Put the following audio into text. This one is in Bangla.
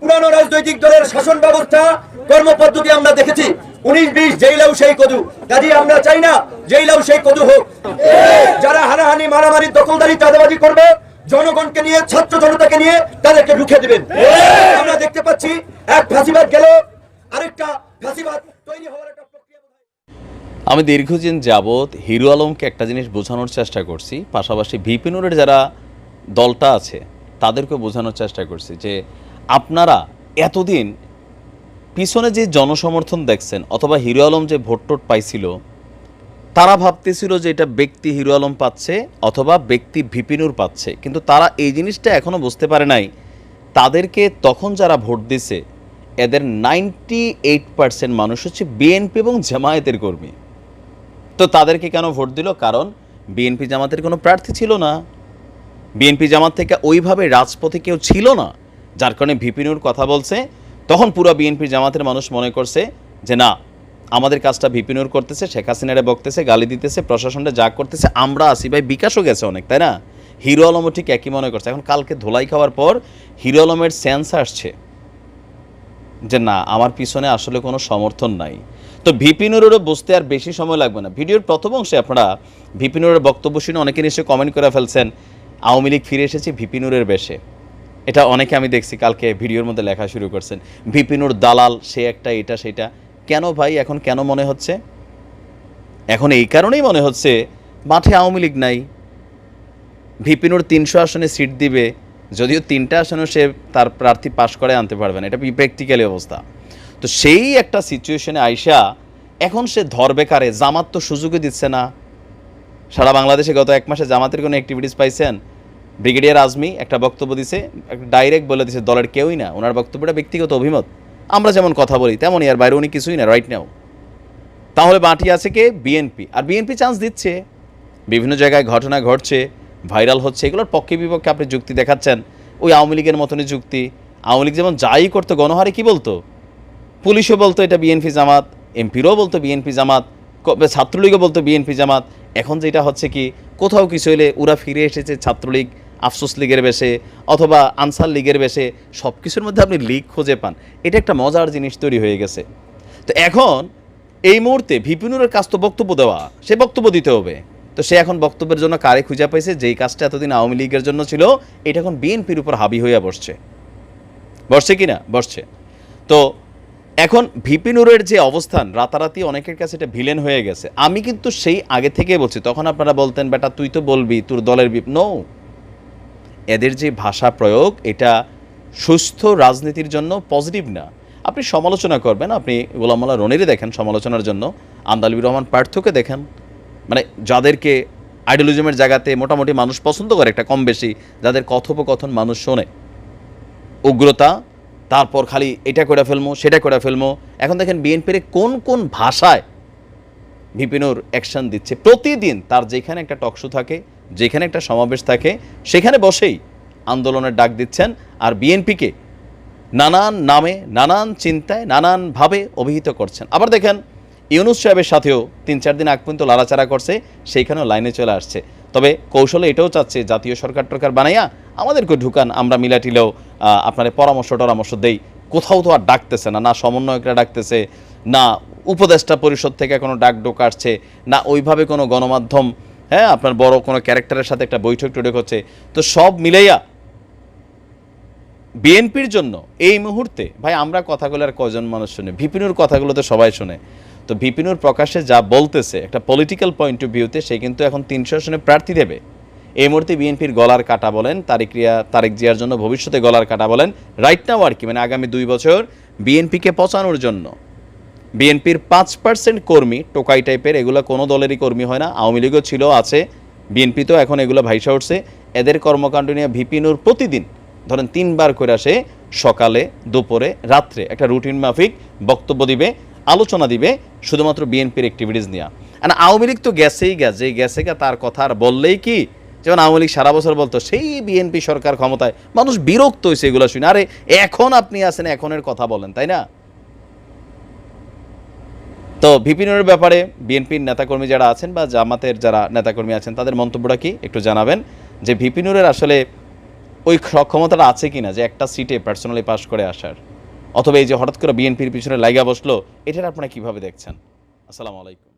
পুরানো রাজনৈতিক দলের শাসন ব্যবস্থা, কর্মপদ্ধতি আমরা দেখেছি। উনিশ, বিশ, জেইলাও সেই কদু। কাজে আমরা চাই না জেইলাও সেই কদু হোক। যারা হানাহানি, মারামারি, দখলদারি, চাঁদাবাজি করবে, জনগণকে নিয়ে, ছাত্র জনতাকে নিয়ে তাদেরকে রুখে দিবেন। আমরা দেখতে পাচ্ছি এক ফাঁসিবাদ গেল, আরেকটা ফাঁসিবাদ তৈরি হওয়ার একটা আমি দীর্ঘদিন যাবৎ হিরো আলমকে একটা জিনিস বোঝানোর চেষ্টা করছি, পাশাপাশি ভিপিনুরের যারা দলটা আছে তাদেরকে বোঝানোর চেষ্টা করছি যে আপনারা এতদিন পিছনে যে জনসমর্থন দেখছেন অথবা হিরো আলম যে ভোট টোট পাইছিল, তারা ভাবতেছিল যে এটা ব্যক্তি হিরো আলম পাচ্ছে অথবা ব্যক্তি ভিপিনুর পাচ্ছে। কিন্তু তারা এই জিনিসটা এখনও বুঝতে পারে নাই। তাদেরকে তখন যারা ভোট দিছে, এদের নাইনটি এইট পার্সেন্ট মানুষ হচ্ছে বিএনপি এবং জামায়াতের কর্মী। তো তাদেরকে কেন ভোট দিল? কারণ বিএনপি জামাতের কোনো প্রার্থী ছিল না। বিএনপি জামাত থেকে ওইভাবে রাজপথে কেউ ছিল না। যার কারণে ভিপিনুর কথা বলছে, তখন পুরো বিএনপি জামাতের মানুষ মনে করছে যে, না, আমাদের কাজটা ভিপিনুর করতেছে, শেখ হাসিনারে বকতেছে, গালি দিতেছে, প্রশাসনটা যা করতেছে, আমরা আসি ভাই, বিকাশও গেছে অনেক, তাই না? হিরো আলমও ঠিক একই মনে করছে। এখন কালকে ধোলাই খাওয়ার পর হিরো আলমের সেন্স আসছে যে, না, আমার পিছনে আসলে কোনো সমর্থন নাই। তো ভিপিনুরেরও বুঝতে আর বেশি সময় লাগবে না। ভিডিওর প্রথম অংশে আপনারা ভিপিনুরের বক্তব্য শুনে অনেকে নিশ্চয়ই কমেন্ট করে ফেলছেন, আওয়ামী লীগ ফিরে এসেছে ভিপিনুরের বেশে। এটা অনেকে আমি দেখছি কালকে ভিডিওর মধ্যে লেখা শুরু করছেন, ভিপিনুর দালাল, সে একটা, এটা, সেটা। কেন ভাই, এখন কেন মনে হচ্ছে? এখন এই কারণেই মনে হচ্ছে মাঠে আওয়ামী লীগ নাই। ভিপিনুর তিনশো আসনে সিট দিবে, যদিও তিনটা আসনেও সে তার প্রার্থী পাশ করে আনতে পারবে না। এটা প্র্যাকটিক্যালি অবস্থা। তো সেই একটা সিচুয়েশনে আইসা এখন সে ধরবে কারে? জামাত তো সুযোগই দিচ্ছে না। সারা বাংলাদেশে গত এক মাসে জামাতের কোনো অ্যাক্টিভিটিস পাইছেন? ব্রিগেডিয়ার আজমি একটা বক্তব্য দিছে ডাইরেক্ট বলে দিছে, দলের কেউই না। ওনার বক্তব্যটা ব্যক্তিগত অভিমত। আমরা যেমন কথা বলি, তেমনই আর বাইরে উনি কিছুই না রাইট নাও তাহলে বাটি আছে কে? বিএনপি আর বিএনপি চান্স দিচ্ছে। বিভিন্ন জায়গায় ঘটনা ঘটছে ভাইরাল হচ্ছে, এগুলোর পক্ষে বিপক্ষে আপনি যুক্তি দেখাচ্ছেন। ওই আওয়ামী লীগের মতনই যুক্তি। আওয়ামী লীগ যেমন যাই করতো, গণহারে কি বলতো? পুলিশও বলতো এটা বিএনপি জামাত এমপিরও বলতো বিএনপি জামাত ছাত্রলীগও বলতো বিএনপি জামাত। এখন যেটা হচ্ছে কি, কোথাও কিছু হলে ওরা ফিরে এসেছে ছাত্রলীগ। আফসোস লীগের বেশে অথবা আনসার লীগের বেশে সব কিছুর মধ্যে আপনি লীগ খুঁজে পান। এটা একটা মজার জিনিস তৈরি হয়ে গেছে। তো এখন এই মুহূর্তে ভিপিনুরের কাজ তো বক্তব্য দেওয়া, সে বক্তব্য দিতে হবে। তো সে এখন বক্তব্যের জন্য কারে খুঁজে পাইছে? যেই কাজটা এতদিন আওয়ামী লীগের জন্য ছিল, এটা এখন বিএনপির উপর হাবি হইয়া বসছে। বসছে কি না বসছে। তো এখন ভিপিনুরের যে অবস্থান, রাতারাতি অনেকের কাছে এটা ভিলেন হয়ে গেছে। আমি কিন্তু সেই আগে থেকে বলছি, তখন আপনারা বলতেন, বেটা, তুই তো বলবি, তোর দলের নো এদের যে ভাষা প্রয়োগ, এটা সুস্থ রাজনীতির জন্য পজিটিভ না। আপনি সমালোচনা করবেন, আপনি গোলামাল্লা রনিরে দেখেন সমালোচনার জন্য আন্দালিবুর রহমান পার্থকে দেখেন। মানে যাদেরকে আইডিয়োলজিমের জায়গাতে মোটামুটি মানুষ পছন্দ করে, একটা কম বেশি, যাদের কথোপকথন মানুষ শোনে। উগ্রতা, তারপর খালি এটা করে ফেলমো, সেটা করে ফেলমো। এখন দেখেন বিএনপির কোন কোন ভাষায় ভিপিনুর অ্যাকশন দিচ্ছে। প্রতিদিন তার যেখানে একটা টকশো থাকে যেখানে একটা সমাবেশ থাকে, সেখানে বসেই আন্দোলনের ডাক দিচ্ছেন আর বিএনপিকে নানান নামে, নানান চিন্তায় নানানভাবে অভিহিত করছেন। আবার দেখেন, ইউনুস সাহেবের সাথেও তিন চার দিন আগ পর্যন্ত লাড়াচাড়া করছে, সেইখানেও লাইনে চলে আসছে। তবে কৌশলে এটাও চাচ্ছে, জাতীয় সরকার টরকার বানাইয়া আমাদেরকে ঢুকান, আমরা মিলাটিলেও আপনার পরামর্শ, টরামর্শ দেই। কোথাও তো আর ডাকতেছে না না সমন্বয়করা ডাকতেছে, না উপদেষ্টা পরিষদ থেকে কোনো ডাক ডোক আসছে, না ওইভাবে কোনো গণমাধ্যম হ্যাঁ আপনার বড় কোনো ক্যারেক্টারের সাথে একটা বৈঠক টৈঠক হচ্ছে। তো সব মিলাইয়া বিএনপির জন্য এই মুহূর্তে, ভাই, আমরা কথাগুলো আর কজন মানুষ শুনে? ভিপিনুর কথাগুলো তো সবাই শুনে। তো ভিপিনুর প্রকাশ্যে যা বলতেছে, একটা পলিটিক্যাল পয়েন্ট অফ ভিউতে সে কিন্তু এখন তিনশো আসনে প্রার্থী দেবে। এই মুহূর্তে বিএনপির গলার কাটা বলেন, তারিক রিয়া, তারেক জিয়ার জন্য ভবিষ্যতে গলার কাটা বলেন। রাইট নাও আর কি মানে আগামী দুই বছর বিএনপিকে পচানোর জন্য। বিএনপির পাঁচ পার্সেন্ট কর্মী টোকাই টাইপের এগুলো কোনো দলেরই কর্মী হয় না। আওয়ামী লীগও ছিল, আছে। বিএনপি তো এখন এগুলো ভাইসা উঠছে। এদের কর্মকাণ্ড নিয়ে ভিপিনুর প্রতিদিন ধরেন তিনবার করে আসে সকালে, দুপুরে, রাত্রে। একটা রুটিন মাফিক, বক্তব্য দিবে, আলোচনা দিবে, শুধুমাত্র বিএনপির অ্যাক্টিভিটিস নিয়ে। আর আওয়ামী লীগ তো গেছেই গেছে গেছে গা, তার কথা আর বললেই কি? যেমন আওয়ামী লীগ সারা বছর বলতো, সেই বিএনপি সরকার ক্ষমতায় মানুষ বিরক্ত হয়েছে এগুলো শুনে। আরে, এখন আপনি আছেন, এখনের কথা বলেন, তাই না? তো ভিপিনুরের ব্যাপারে বিএনপির নেতাকর্মী যারা আছেন বা জামাতের যারা নেতাকর্মী আছেন, তাদের মন্তব্যটা কি? একটু জানাবেন যে ভিপিনুরের আসলে ওই সক্ষমতাটা আছে কি না যে একটা সিটে পার্সোনালি পাশ করে আসার? অথবা এই যে হঠাৎ করে বিএনপির পিছনে লাইগা বসল, এটার আপনারা কীভাবে দেখছেন? আসসালামু আলাইকুম।